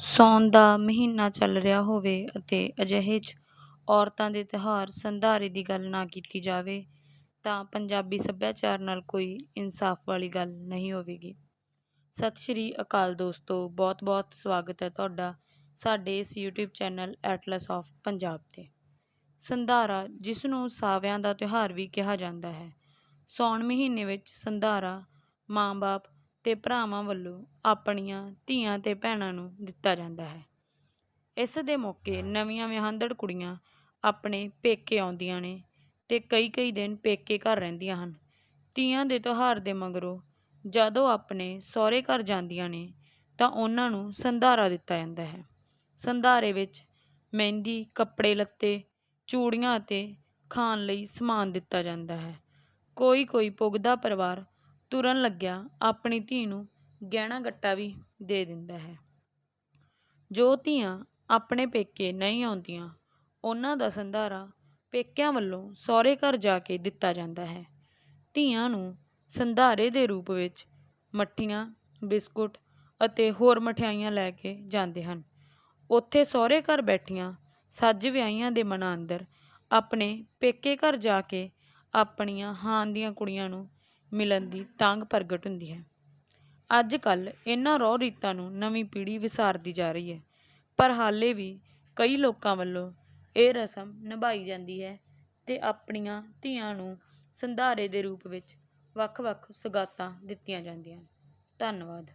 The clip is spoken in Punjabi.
ਸਾਉਣ ਦਾ ਮਹੀਨਾ ਚੱਲ ਰਿਹਾ ਹੋਵੇ ਅਤੇ ਅਜਿਹੇ 'ਚ ਔਰਤਾਂ ਦੇ ਤਿਉਹਾਰ ਸੰਧਾਰੇ ਦੀ ਗੱਲ ਨਾ ਕੀਤੀ ਜਾਵੇ, ਤਾਂ ਪੰਜਾਬੀ ਸੱਭਿਆਚਾਰ ਨਾਲ ਕੋਈ ਇਨਸਾਫ ਵਾਲੀ ਗੱਲ ਨਹੀਂ ਹੋਵੇਗੀ। ਸਤਿ ਸ਼੍ਰੀ ਅਕਾਲ ਦੋਸਤੋ ਬਹੁਤ ਬਹੁਤ ਸਵਾਗਤ ਹੈ ਤੁਹਾਡਾ ਸਾਡੇ ਇਸ YouTube channel Atlas of Punjab 'ਤੇ। ਸੰਧਾਰਾ, ਜਿਸ ਨੂੰ ਸਾਵਿਆਂ ਦਾ ਤਿਉਹਾਰ ਵੀ ਕਿਹਾ ਜਾਂਦਾ ਹੈ ਸਾਉਣ ਮਹੀਨੇ ਵਿੱਚ ਸੰਧਾਰਾ ਮਾਂ-ਬਾਪ ਤੇ ਭਰਾਵਾਂ ਵੱਲੋਂ ਆਪਣੀਆਂ ਧੀਆਂ ਅਤੇ ਭੈਣਾਂ ਨੂੰ ਦਿੱਤਾ ਜਾਂਦਾ ਹੈ। ਇਸ ਦੇ ਮੌਕੇ ਨਵੀਆਂ ਵਿਆਹੁੰਦੜ ਕੁੜੀਆਂ ਆਪਣੇ ਪੇਕੇ ਆਉਂਦੀਆਂ ਨੇ ਅਤੇ ਕਈ ਕਈ ਦਿਨ ਪੇਕੇ ਘਰ ਰਹਿੰਦੀਆਂ ਹਨ। ਧੀਆਂ ਦੇ ਤਿਉਹਾਰ ਦੇ ਮਗਰੋਂ ਜਦੋਂ ਆਪਣੇ ਸਹੁਰੇ ਘਰ ਜਾਂਦੀਆਂ ਨੇ ਤਾਂ ਉਹਨਾਂ ਨੂੰ ਸੰਧਾਰਾ ਦਿੱਤਾ ਜਾਂਦਾ ਹੈ। ਸੰਧਾਰੇ ਵਿੱਚ ਮਹਿੰਦੀ, ਕੱਪੜੇ ਲੱਤੇ, ਚੂੜੀਆਂ ਅਤੇ ਖਾਣ ਲਈ ਸਮਾਨ ਦਿੱਤਾ ਜਾਂਦਾ ਹੈ। ਕੋਈ ਕੋਈ ਪੁੱਗਦਾ ਪਰਿਵਾਰ ਤੁਰਨ ਲੱਗਿਆ, ਆਪਣੀ ਧੀ ਨੂੰ ਗਹਿਣਾ ਗੱਟਾ ਵੀ ਦੇ ਦਿੰਦਾ ਹੈ। ਜੋ ਧੀਆਂ ਆਪਣੇ ਪੇਕੇ ਨਹੀਂ ਆਉਂਦੀਆਂ, ਉਹਨਾਂ ਦਾ ਸੰਧਾਰਾ ਪੇਕਿਆਂ ਵੱਲੋਂ ਸਹੁਰੇ ਘਰ ਜਾ ਕੇ ਦਿੱਤਾ ਜਾਂਦਾ ਹੈ। ਧੀਆਂ ਨੂੰ ਸੰਧਾਰੇ ਦੇ ਰੂਪ ਵਿੱਚ ਮੱਠੀਆਂ, ਬਿਸਕੁਟ ਅਤੇ ਹੋਰ ਮਠਿਆਈਆਂ ਲੈ ਕੇ ਜਾਂਦੇ ਹਨ। ਉੱਥੇ ਸਹੁਰੇ ਘਰ ਬੈਠੀਆਂ ਸੱਜ ਵਿਆਹੀਆਂ ਦੇ ਮਨਾਂ ਅੰਦਰ ਆਪਣੇ ਪੇਕੇ ਘਰ ਜਾ ਕੇ ਆਪਣੀਆਂ ਹਾਨ ਦੀਆਂ ਕੁੜੀਆਂ ਨੂੰ ਮਿਲਣ ਦੀ ਤਾਂਘ ਪ੍ਰਗਟ ਹੁੰਦੀ ਹੈ। ਅੱਜ ਕੱਲ੍ਹ ਇਹਨਾਂ ਰੋਹ ਰੀਤਾਂ ਨੂੰ ਨਵੀਂ ਪੀੜ੍ਹੀ ਵਿਸਾਰਦੀ ਜਾ ਰਹੀ ਹੈ। ਪਰ ਹਾਲੇ ਵੀ ਕਈ ਲੋਕਾਂ ਵੱਲੋਂ ਇਹ ਰਸਮ ਨਿਭਾਈ ਜਾਂਦੀ ਹੈ ਤੇ ਆਪਣੀਆਂ ਧੀਆਂ ਨੂੰ ਸੰਧਾਰੇ ਦੇ ਰੂਪ ਵਿੱਚ ਵੱਖ-ਵੱਖ ਸੁਗਾਤਾਂ ਦਿੱਤੀਆਂ ਜਾਂਦੀਆਂ ਧੰਨਵਾਦ।